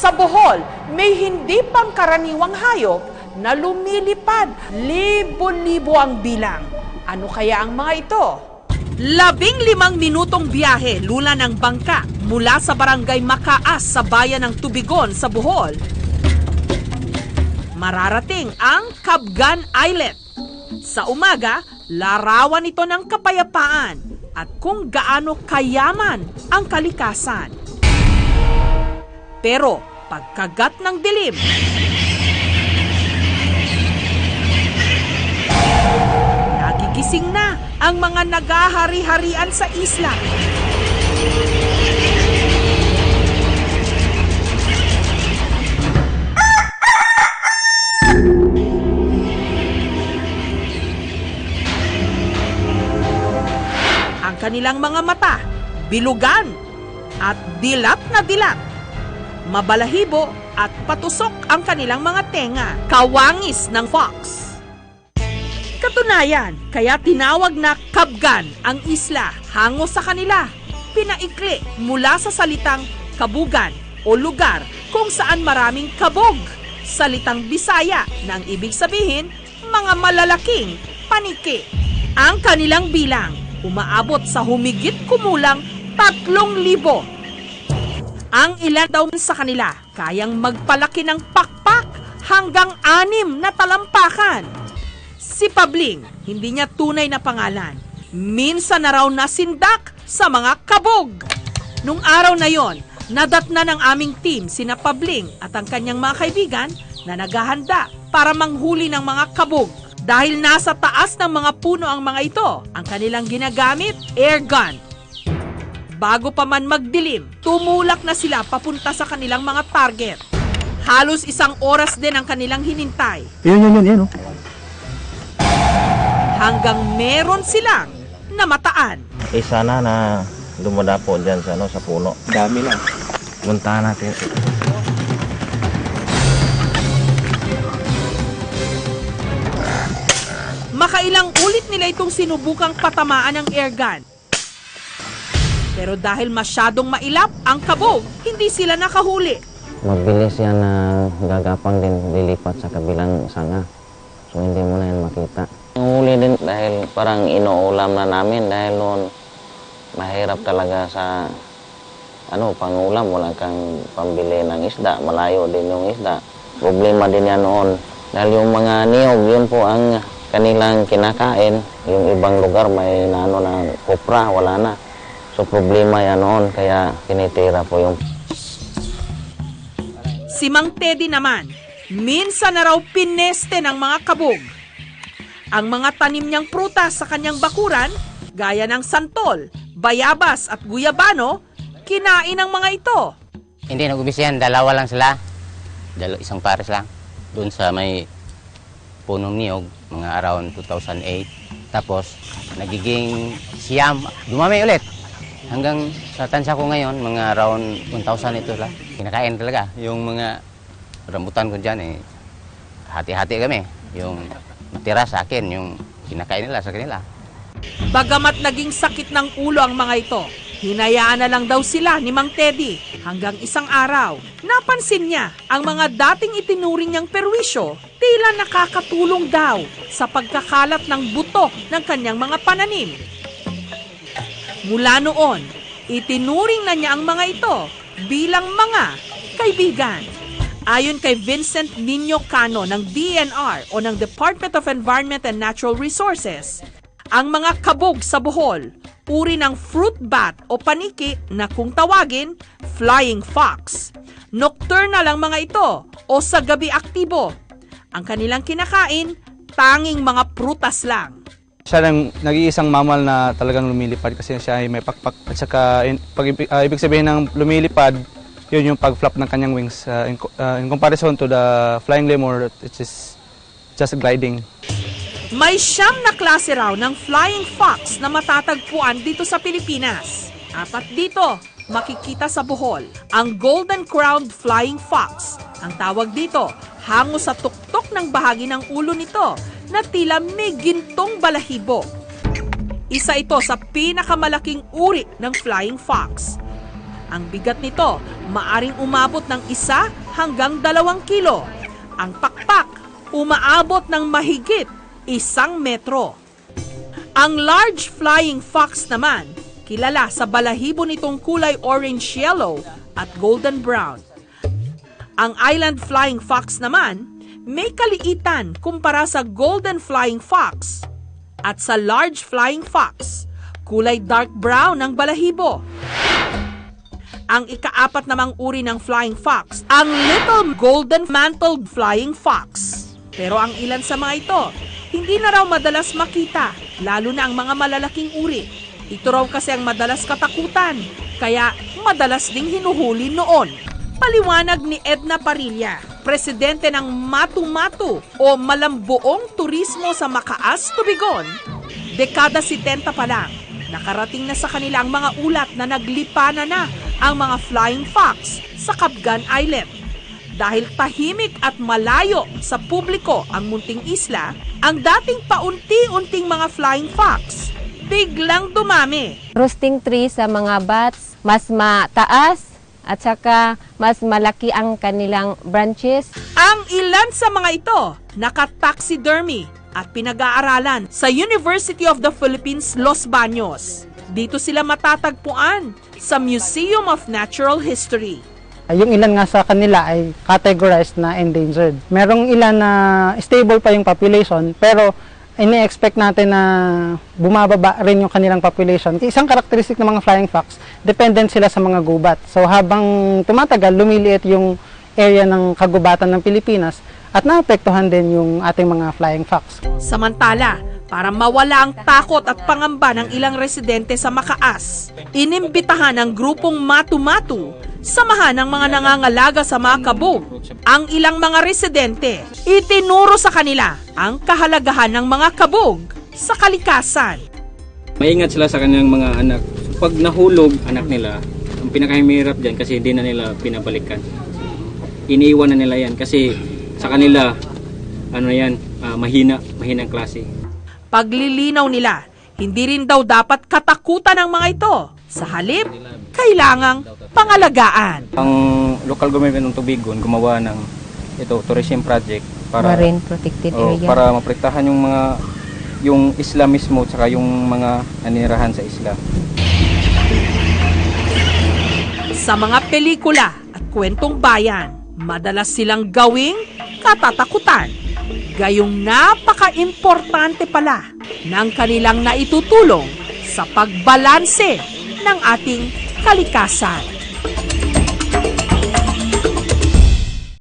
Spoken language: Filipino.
Sa Bohol, may hindi pangkaraniwang hayop na lumilipad. Libo-libo ang bilang. Ano kaya ang mga ito? Labing limang minutong biyahe lula ng bangka mula sa barangay Makaas sa bayan ng Tubigon sa Bohol. Mararating ang Kabgan Islet. Sa umaga, larawan ito ng kapayapaan at kung gaano kayaman ang kalikasan. Pero pagkagat ng dilim, nagigising na ang mga nagahari-harian sa isla. Ang kanilang mga mata, bilugan at dilat na dilat. Mabalahibo at patusok ang kanilang mga tenga, kawangis ng fox. Katunayan, kaya tinawag na kabgan ang isla hango sa kanila. Pinaikli mula sa salitang kabugan o lugar kung saan maraming kabog. Salitang Bisaya na ang ibig sabihin mga malalaking paniki. Ang kanilang bilang umaabot sa humigit kumulang tatlong libo. Ang ilan daw sa kanila kayang magpalaki ng pakpak hanggang anim na talampakan. Si Pabling, hindi niya tunay na pangalan. Minsan na raw nasindak sa mga kabog. Nung araw na yon, nadatna ng aming team sina Pabling at ang kanyang mga kaibigan na naghahanda para manghuli ng mga kabog. Dahil nasa taas ng mga puno ang mga ito, ang kanilang ginagamit, air gun. Bago pa man magdilim, tumulak na sila papunta sa kanilang mga target. Halos isang oras din ang kanilang hinintay Yun, yun, yun, yun. Oh. hanggang meron silang namataan. Isa na na dumadapo dyan sa, ano, sa puno. Dami na. Puntahan natin. Makailang ulit nila itong sinubukang patamaan ng airgun. Pero dahil masyadong mailap ang kabog, hindi sila nakahuli. Mabilis yan na gagapang din lilipat sa kabilang sanga. So hindi mo na yan makita. Huli din dahil parang inuulam na namin dahil noon mahirap talaga sa ano pangulam wala kang pambili ng isda malayo din yung isda problema din yan noon dahil yung mga niyog yun po ang kanilang kinakain yung ibang lugar may nano na kopra wala na so problema yan noon kaya tinitira po yung Si Mang Teddy naman, minsan na raw pineste ng mga kabog. Ang mga tanim niyang prutas sa kanyang bakuran, gaya ng santol, bayabas at guyabano, kinain ng mga ito. Hindi nag-umpisa yan, dalawa lang sila. Dalo, isang pares lang. Doon sa may punong niyog, mga around 2008. Tapos, nagiging siyam. Dumami ulit. Hanggang sa tansya ko ngayon, mga around 1,000 ito lang. Kinakain talaga. Yung mga rambutan ko dyan, eh, hati-hati kami. Yung matira sa akin, yung kinakain nila sa kanila. Bagamat naging sakit ng ulo ang mga ito, hinayaan na lang daw sila ni Mang Teddy hanggang isang araw. Napansin niya ang mga dating itinuring niyang perwisyo tila nakakatulong daw sa pagkakalat ng buto ng kanyang mga pananim. Mula noon, itinuring na niya ang mga ito bilang mga kaibigan. Ayon kay Vincent Nino Cano ng DNR o ng Department of Environment and Natural Resources, ang mga kabog sa Bohol, uri ng fruit bat o paniki na kung tawagin, flying fox. Nocturnal ang mga ito o sa gabi aktibo. Ang kanilang kinakain, tanging mga prutas lang. Siya lang nag-iisang mamal na talagang lumilipad kasi siya ay may pakpak. At saka, in, pag, ah, ibig sabihin ng lumilipad, yun yung pag-flap ng kanyang wings ah, in, ah, in comparison to the flying lemur, which is just gliding. May siyam na klase raw ng flying fox na matatagpuan dito sa Pilipinas. Apat dito, makikita sa Bohol, ang golden crowned flying fox. Ang tawag dito, hango sa tuktok ng bahagi ng ulo nito na tila may gintong balahibo. Isa ito sa pinakamalaking uri ng flying fox. Ang bigat nito, maaring umabot ng isa hanggang dalawang kilo. Ang pakpak, umaabot ng mahigit isang metro. Ang large flying fox naman, kilala sa balahibo nitong kulay orange-yellow at golden brown. Ang island flying fox naman, may kaliitan kumpara sa golden flying fox. At sa large flying fox, kulay dark brown ang balahibo. Ang ikaapat namang uri ng flying fox, ang little golden mantled flying fox. Pero ang ilan sa mga ito, hindi na raw madalas makita, lalo na ang mga malalaking uri. Ito raw kasi ang madalas katakutan, kaya madalas ding hinuhuli noon. Paliwanag ni Edna Parilla, presidente ng Matu Matu o Malambuong Turismo sa Makaas, Tubigon. Dekada 70 pa lang, nakarating na sa kanila ang mga ulat na naglipana na ang mga flying fox sa Cabgan Island. Dahil tahimik at malayo sa publiko ang munting isla, ang dating paunti-unting mga flying fox biglang dumami. roasting tree sa mga bats, mas mataas at saka mas malaki ang kanilang branches. Ang ilan sa mga ito nakataxidermy at pinag-aaralan sa University of the Philippines, Los Baños. Dito sila matatagpuan sa Museum of Natural History. Yung ilan nga sa kanila ay categorized na endangered. Merong ilan na stable pa yung population pero ini-expect natin na bumababa rin yung kanilang population. Isang karakteristik ng mga flying fox, dependent sila sa mga gubat. So habang tumatagal, lumiliit yung area ng kagubatan ng Pilipinas at naapektuhan din yung ating mga flying fox. Samantala, para mawala ang takot at pangamba ng ilang residente sa Makaas, inimbitahan ng grupong Matu-Matu, samahan ng mga nangangalaga sa mga kabog, ang ilang mga residente. Itinuro sa kanila ang kahalagahan ng mga kabog sa kalikasan. Maingat sila sa kanilang mga anak. Pag nahulog anak nila, ang pinakahirap dyan kasi hindi na nila pinabalikan. Iniiwan na nila yan kasi sa kanila, ano yan, ah, mahina, mahinang klase. Paglilinaw nila, hindi rin daw dapat katakutan ng mga ito. Sa halip, kailangang pangalagaan. Ang local government ng Tubigon gumawa ng ito tourism project para Marine protected oh, area. para maprotektahan yung mga yung isla mismo tsaka yung mga nanirahan sa isla. Sa mga pelikula at kwentong bayan, madalas silang gawing katatakutan. Gayong napaka-importante pala ng kanilang naitutulong sa pagbalanse ng ating kalikasan.